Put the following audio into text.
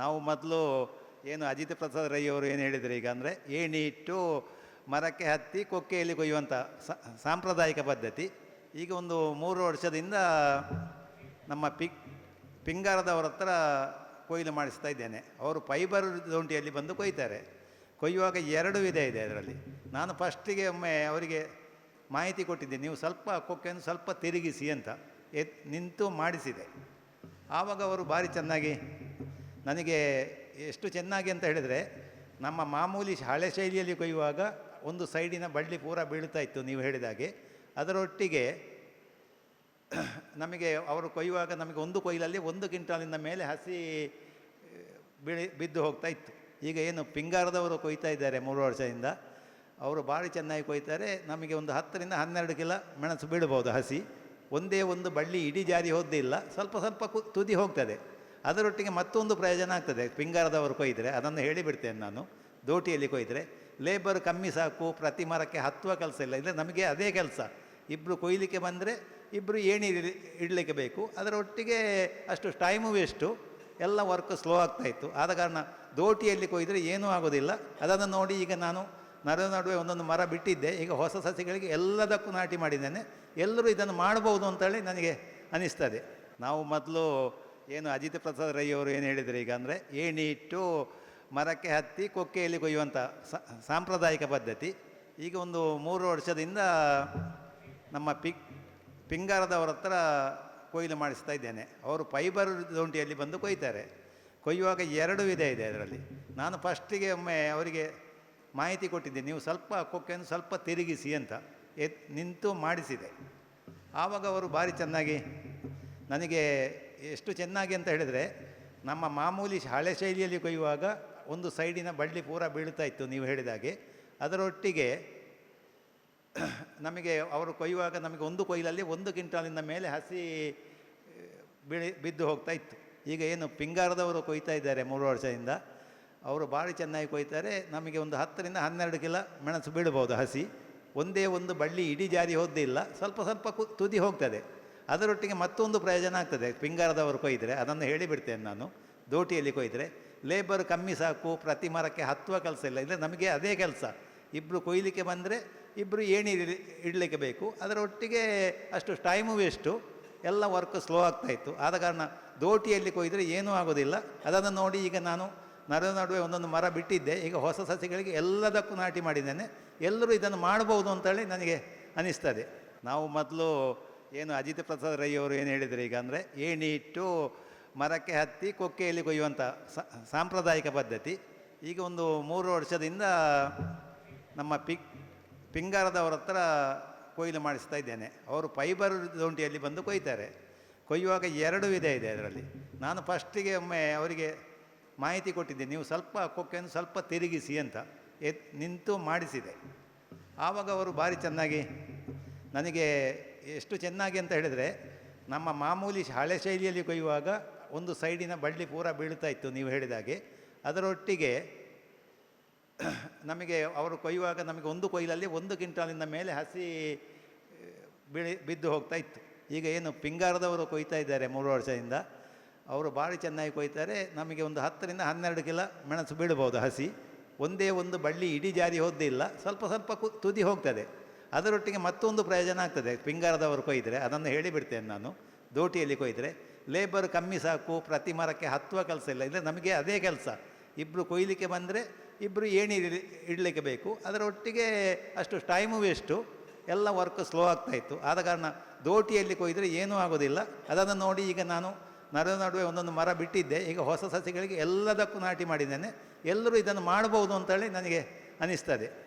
ನಾವು ಮೊದಲು ಏನು ಅಜಿತ್ ಪ್ರಸಾದ್ ರೈ ಅವರು ಏನು ಹೇಳಿದರು ಈಗ ಅಂದರೆ ಏಣಿಟ್ಟು ಮರಕ್ಕೆ ಹತ್ತಿ ಕೊಕ್ಕೆಯಲ್ಲಿ ಕೊಯ್ಯುವಂಥ ಸಾಂಪ್ರದಾಯಿಕ ಪದ್ಧತಿ. ಈಗ ಒಂದು ಮೂರು ವರ್ಷದಿಂದ ನಮ್ಮ ಪಿಕ್ ಪಿಂಗಾರದವರ ಹತ್ರ ಕೊಯ್ಲು ಮಾಡಿಸ್ತಾ ಇದ್ದೇನೆ. ಅವರು ಫೈಬರ್ ದೊಂಟಿಯಲ್ಲಿ ಬಂದು ಕೊಯ್ತಾರೆ. ಕೊಯ್ಯುವಾಗ ಎರಡು ವಿಧ ಇದೆ ಅದರಲ್ಲಿ. ನಾನು ಫಸ್ಟಿಗೆ ಒಮ್ಮೆ ಅವರಿಗೆ ಮಾಹಿತಿ ಕೊಟ್ಟಿದ್ದೆ, ನೀವು ಸ್ವಲ್ಪ ಕೊಕ್ಕೆಯನ್ನು ಸ್ವಲ್ಪ ತಿರುಗಿಸಿ ಅಂತ. ಎತ್, ನಿಂತು ಮಾಡಿಸಿದೆ. ಆವಾಗ ಅವರು ಭಾರಿ ಚೆನ್ನಾಗಿ ನನಗೆ ಎಷ್ಟು ಚೆನ್ನಾಗಿ ಅಂತ ಹೇಳಿದರೆ, ನಮ್ಮ ಮಾಮೂಲಿ ಹಳೆ ಶೈಲಿಯಲ್ಲಿ ಕೊಯ್ಯುವಾಗ ಒಂದು ಸೈಡಿನ ಬಳ್ಳಿ ಪೂರ ಬೀಳ್ತಾ ಇತ್ತು ನೀವು ಹೇಳಿದಾಗೆ ಅದರೊಟ್ಟಿಗೆ ನಮಗೆ ಅವರು ಕೊಯ್ಯುವಾಗ ನಮಗೆ ಒಂದು ಕೊಯ್ಲಲ್ಲಿ ಒಂದು ಕ್ವಿಂಟಾಲಿನ ಮೇಲೆ ಹಸಿ ಬಿಳಿ ಬಿದ್ದು ಹೋಗ್ತಾ ಇತ್ತು. ಈಗ ಏನು ಪಿಂಗಾರದವರು ಕೊಯ್ತಾ ಇದ್ದಾರೆ ಮೂರು ವರ್ಷದಿಂದ. ಅವರು ಭಾರಿ ಚೆನ್ನಾಗಿ ಕೊಯ್ತಾರೆ. ನಮಗೆ ಒಂದು ಹತ್ತರಿಂದ ಹನ್ನೆರಡು ಕಿಲೋ ಮೆಣಸು ಬೀಳ್ಬೋದು ಹಸಿ. ಒಂದೇ ಒಂದು ಬಳ್ಳಿ ಇಡೀ ಜಾರಿ ಇಲ್ಲ. ಸ್ವಲ್ಪ ಸ್ವಲ್ಪ ಕು, ತುದಿ ಹೋಗ್ತದೆ. ಅದರೊಟ್ಟಿಗೆ ಮತ್ತೊಂದು ಪ್ರಯೋಜನ ಆಗ್ತದೆ. ಪಿಂಗಾರದವರು ಕೊಯ್ದರೆ, ಅದನ್ನು ಹೇಳಿಬಿಡ್ತೇನೆ ನಾನು. ದೋಟಿಯಲ್ಲಿ ಕೊಯ್ದರೆ ಲೇಬರ್ ಕಮ್ಮಿ ಸಾಕು, ಪ್ರತಿ ಮರಕ್ಕೆ ಹತ್ತುವ ಕೆಲಸ ಇಲ್ಲ. ಇಲ್ಲ ನಮಗೆ ಅದೇ ಕೆಲಸ. ಇಬ್ಬರು ಕೊಯ್ಲಿಕ್ಕೆ ಬಂದರೆ ಇಬ್ಬರು ಏಣಿ ಇಡ್ಲಿ- ಇಡಲಿಕ್ಕೆ ಬೇಕು. ಅದರೊಟ್ಟಿಗೆ ಅಷ್ಟು ಟೈಮು ವೇಸ್ಟು ಎಲ್ಲ ವರ್ಕ್ ಸ್ಲೋ ಆಗ್ತಾಯಿತ್ತು ಆದ ಕಾರಣ ದೋಟಿಯಲ್ಲಿ ಕೊಯ್ದರೆ ಏನೂ ಆಗೋದಿಲ್ಲ. ಅದನ್ನು ನೋಡಿ ಈಗ ನಾನು ನರ ನಡುವೆ ಒಂದೊಂದು ಮರ ಬಿಟ್ಟಿದ್ದೆ. ಈಗ ಹೊಸ ಸಸಿಗಳಿಗೆ ಎಲ್ಲದಕ್ಕೂ ನಾಟಿ ಮಾಡಿದ್ದೇನೆ. ಎಲ್ಲರೂ ಇದನ್ನು ಮಾಡ್ಬೋದು ಅಂತೇಳಿ ನನಗೆ ಅನಿಸ್ತದೆ. ನಾವು ಮೊದಲು ಏನು ಅಜಿತ್ ಪ್ರಸಾದ್ ರೈ ಅವರು ಏನು ಹೇಳಿದರು ಈಗ ಅಂದರೆ ಏಣಿಟ್ಟು ಮರಕ್ಕೆ ಹತ್ತಿ ಕೊಕ್ಕೆಯಲ್ಲಿ ಕೊಯ್ಯುವಂಥ ಸಾಂಪ್ರದಾಯಿಕ ಪದ್ಧತಿ. ಈಗ ಒಂದು ಮೂರು ವರ್ಷದಿಂದ ನಮ್ಮ ಪಿಕ್ ಪಿಂಗಾರದವರ ಹತ್ರ ಕೊಯ್ಲು ಮಾಡಿಸ್ತಾ ಇದ್ದೇನೆ. ಅವರು ಫೈಬರ್ ದೋಂಟಿಯಲ್ಲಿ ಬಂದು ಕೊಯ್ತಾರೆ. ಕೊಯ್ಯುವಾಗ ಎರಡು ವಿಧ ಇದೆ ಅದರಲ್ಲಿ. ನಾನು ಫಸ್ಟಿಗೆ ಒಮ್ಮೆ ಅವರಿಗೆ ಮಾಹಿತಿ ಕೊಟ್ಟಿದ್ದೆ, ನೀವು ಸ್ವಲ್ಪ ಕೊಕ್ಕೆಯನ್ನು ಸ್ವಲ್ಪ ತಿರುಗಿಸಿ ಅಂತ. ಎತ್, ನಿಂತು ಮಾಡಿಸಿದೆ. ಆವಾಗ ಅವರು ಭಾರಿ ಚೆನ್ನಾಗಿ ನನಗೆ ಎಷ್ಟು ಚೆನ್ನಾಗಿ ಅಂತ ಹೇಳಿದರೆ ನಮ್ಮ ಮಾಮೂಲಿ ಹಳೆ ಶೈಲಿಯಲ್ಲಿ ಕೊಯ್ಯುವಾಗ ಒಂದು ಸೈಡಿನ ಬಳ್ಳಿ ಪೂರ ಬೀಳ್ತಾ ಇತ್ತು ನೀವು ಹೇಳಿದ ಹಾಗೆ. ಅದರೊಟ್ಟಿಗೆ ನಮಗೆ ಅವರು ಕೊಯ್ಯುವಾಗ ನಮಗೆ ಒಂದು ಕೊಯ್ಲಲ್ಲಿ ಒಂದು ಕ್ವಿಂಟಾಲಿನ ಮೇಲೆ ಹಸಿ ಬಿಳಿ ಬಿದ್ದು ಹೋಗ್ತಾ ಇತ್ತು. ಈಗ ಏನು ಪಿಂಗಾರದವರು ಕೊಯ್ತಾ ಇದ್ದಾರೆ ಮೂರು ವರ್ಷದಿಂದ. ಅವರು ಭಾರಿ ಚೆನ್ನಾಗಿ ಕೊಯ್ತಾರೆ. ನಮಗೆ ಒಂದು ಹತ್ತರಿಂದ ಹನ್ನೆರಡು ಕಿಲೋ ಮೆಣಸು ಬೀಳ್ಬೋದು ಹಸಿ. ಒಂದೇ ಒಂದು ಬಳ್ಳಿ ಇಡೀ ಜಾರಿ ಹೋದಿಲ್ಲ ಸ್ವಲ್ಪ ಸ್ವಲ್ಪ ತುದಿ ಹೋಗ್ತದೆ. ಅದರೊಟ್ಟಿಗೆ ಮತ್ತೊಂದು ಪ್ರಯೋಜನ ಆಗ್ತದೆ. ಪಿಂಗಾರದವರು ಕೊಯ್ದರೆ, ಅದನ್ನು ಹೇಳಿಬಿಡ್ತೇನೆ ನಾನು. ದೋಟಿಯಲ್ಲಿ ಕೊಯ್ದರೆ ಲೇಬರ್ ಕಮ್ಮಿ ಸಾಕು ಪ್ರತಿ ಮರಕ್ಕೆ ಹತ್ತುವ ಕೆಲಸ ಇಲ್ಲ. ಇಲ್ಲ ನಮಗೆ ಅದೇ ಕೆಲಸ. ಇಬ್ಬರು ಕೊಯ್ಲಿಕ್ಕೆ ಬಂದರೆ ಇಬ್ಬರು ಏಣಿ ಇಡ್ಲಿ- ಇಡಲಿಕ್ಕೆ ಬೇಕು. ಅದರೊಟ್ಟಿಗೆ ಅಷ್ಟು ಟೈಮು ವೇಸ್ಟು ಎಲ್ಲ ವರ್ಕ್ ಸ್ಲೋ ಆಗ್ತಾಯಿತ್ತು ಆದ ಕಾರಣ ದೋಟಿಯಲ್ಲಿ ಕೊಯ್ದರೆ ಏನೂ ಆಗೋದಿಲ್ಲ. ಅದನ್ನು ನೋಡಿ ಈಗ ನಾನು ನರದ ನಡುವೆ ಒಂದೊಂದು ಮರ ಬಿಟ್ಟಿದ್ದೆ. ಈಗ ಹೊಸ ಸಸಿಗಳಿಗೆ ಎಲ್ಲದಕ್ಕೂ ನಾಟಿ ಮಾಡಿದ್ದೇನೆ. ಎಲ್ಲರೂ ಇದನ್ನು ಮಾಡ್ಬೋದು ಅಂತೇಳಿ ನನಗೆ ಅನಿಸ್ತದೆ. ನಾವು ಮೊದಲು ಏನು ಅಜಿತ್ ಪ್ರಸಾದ್ ರೈ ಅವರು ಏನು ಹೇಳಿದರು ಈಗ ಅಂದರೆ ಏಣಿಟ್ಟು ಮರಕ್ಕೆ ಹತ್ತಿ, ಕೊಕ್ಕೆಯಲ್ಲಿ ಕೊಯ್ಯುವಂಥ ಸಾಂಪ್ರದಾಯಿಕ ಪದ್ಧತಿ. ಈಗ ಒಂದು ಮೂರು ವರ್ಷದಿಂದ ನಮ್ಮ ಪಿಕ್ ಪಿಂಗಾರದವ್ರ ಹತ್ರ ಕೊಯ್ಲು ಮಾಡಿಸ್ತಾ ಇದ್ದೇನೆ. ಅವರು ಫೈಬರ್ ದೊಂಟಿಯಲ್ಲಿ ಬಂದು ಕೊಯ್ತಾರೆ. ಕೊಯ್ಯುವಾಗ ಎರಡು ವಿಧ ಇದೆ ಅದರಲ್ಲಿ. ನಾನು ಫಸ್ಟಿಗೆ ಒಮ್ಮೆ ಅವರಿಗೆ ಮಾಹಿತಿ ಕೊಟ್ಟಿದ್ದೆ, ನೀವು ಸ್ವಲ್ಪ ಕೊಕ್ಕೆಯನ್ನು ಸ್ವಲ್ಪ ತಿರುಗಿಸಿ ಅಂತ. ಎತ್, ನಿಂತು ಮಾಡಿಸಿದೆ. ಆವಾಗ ಅವರು ಭಾರಿ ಚೆನ್ನಾಗಿ ನನಗೆ ಎಷ್ಟು ಚೆನ್ನಾಗಿ ಅಂತ ಹೇಳಿದರೆ ನಮ್ಮ ಮಾಮೂಲಿ ಹಳೆ ಶೈಲಿಯಲ್ಲಿ ಕೊಯ್ಯುವಾಗ ಒಂದು ಸೈಡಿನ ಬಳ್ಳಿ ಪೂರ ಬೀಳ್ತಾ ಇತ್ತು ನೀವು ಹೇಳಿದ ಹಾಗೆ ಅದರೊಟ್ಟಿಗೆ ನಮಗೆ ಅವರು ಕೊಯ್ಯುವಾಗ ನಮಗೆ ಒಂದು ಕೊಯ್ಲಲ್ಲಿ ಒಂದು ಕ್ವಿಂಟಾಲಿನ ಮೇಲೆ ಹಸಿ, ಬಿಳಿ ಬಿದ್ದು ಹೋಗ್ತಾ ಇತ್ತು. ಈಗ ಏನು ಪಿಂಗಾರದವರು ಕೊಯ್ತಾ ಇದ್ದಾರೆ ಮೂರು ವರ್ಷದಿಂದ. ಅವರು ಭಾರಿ ಚೆನ್ನಾಗಿ ಕೊಯ್ತಾರೆ. ನಮಗೆ ಒಂದು ಹತ್ತರಿಂದ ಹನ್ನೆರಡು ಕಿಲೋ ಮೆಣಸು ಬೀಳ್ಬೋದು ಹಸಿ. ಒಂದೇ ಒಂದು ಬಳ್ಳಿ ಇಡೀ ಜಾರಿ ಹೋದಿಲ್ಲ ಸ್ವಲ್ಪ ಸ್ವಲ್ಪ ಕು, ತುದಿ ಹೋಗ್ತದೆ. ಅದರೊಟ್ಟಿಗೆ ಮತ್ತೊಂದು ಪ್ರಯೋಜನ ಆಗ್ತದೆ. ಪಿಂಗಾರದವರು ಕೊಯ್ದರೆ, ಅದನ್ನು ಹೇಳಿಬಿಡ್ತೇನೆ ನಾನು. ದೋಟಿಯಲ್ಲಿ ಕೊಯ್ದರೆ ಲೇಬರ್ ಕಮ್ಮಿ ಸಾಕು, ಪ್ರತಿ ಮರಕ್ಕೆ ಹತ್ತುವ ಕೆಲಸ ಇಲ್ಲ. ಇಲ್ಲ ನಮಗೆ ಅದೇ ಕೆಲಸ. ಇಬ್ಬರು ಕೊಯ್ಲಿಕ್ಕೆ ಬಂದರೆ ಇಬ್ಬರು ಏಣಿ ಇಡ್ಲಿ- ಇಡಲಿಕ್ಕೆ ಬೇಕು. ಅದರೊಟ್ಟಿಗೆ ಅಷ್ಟು ಟೈಮು ವೇಸ್ಟು ಎಲ್ಲ ವರ್ಕ್ ಸ್ಲೋ ಆಗ್ತಾಯಿತ್ತು ಆದ ಕಾರಣ ದೋಟಿಯಲ್ಲಿ ಕೊಯ್ದರೆ ಏನೂ ಆಗೋದಿಲ್ಲ. ಅದನ್ನು ನೋಡಿ ಈಗ ನಾನು ನರದ ನಡುವೆ ಒಂದೊಂದು ಮರ ಬಿಟ್ಟಿದ್ದೆ. ಈಗ ಹೊಸ ಸಸಿಗಳಿಗೆ ಎಲ್ಲದಕ್ಕೂ ನಾಟಿ ಮಾಡಿದ್ದೇನೆ. ಎಲ್ಲರೂ ಇದನ್ನು ಮಾಡ್ಬೋದು ಅಂತೇಳಿ ನನಗೆ ಅನಿಸ್ತದೆ.